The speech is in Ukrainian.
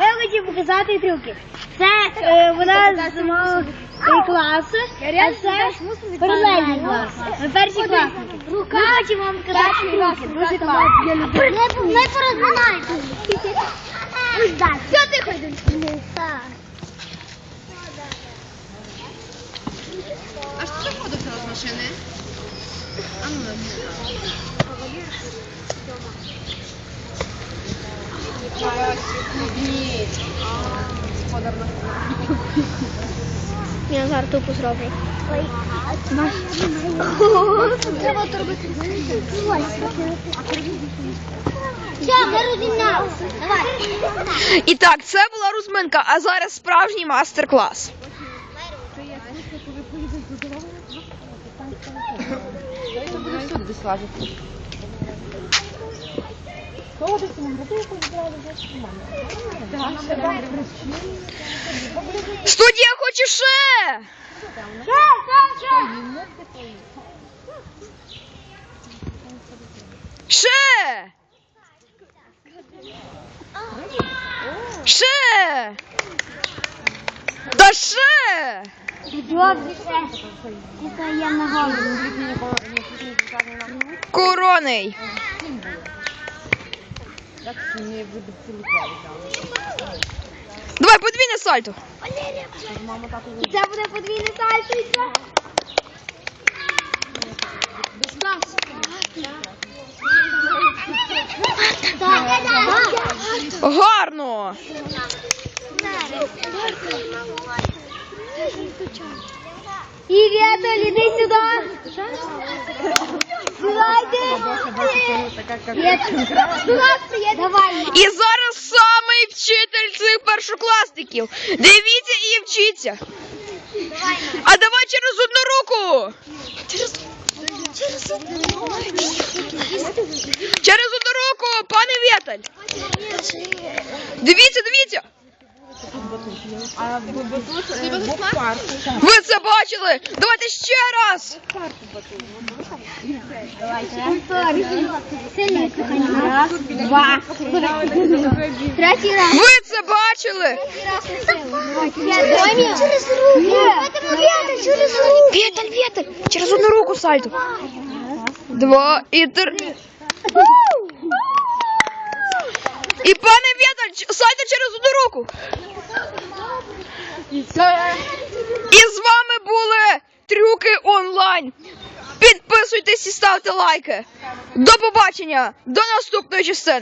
Я хотів показати трюки. Це е, вона з мого класу, а це паралельний клас. Ми перші класники. Ми хочемо вам показати трюки. Дуже класно. Не порозминайте. Що ти ходиш? А що це ходив з машини? А ну, Я зараз тупо зроблю. Треба робити. Все, ми. Давай. І так, це була розминка, а зараз справжній мастер-клас. Студія хоче ще! Ще! Ще! Та ще! Давай подвійне сальто. І це буде подвійне сальто, і це. Гарно. І Віталь, іди сюди. І зараз самий вчитель цих першокласників. Дивіться і вчіться. А давай через одну руку. Через одну руку, пане Вєталь. Дивіться, дивіться. Ви це бачили? Давайте ще раз. Раз, два, третій раз. Ви це бачили? Через руку. через руку. Вєталь, Вєталь, через одну руку сальто. Два і три. І пане Вєталь, ч- сальто через. І з вами були трюки онлайн. Підписуйтесь і ставте лайки. До побачення, до наступної частини.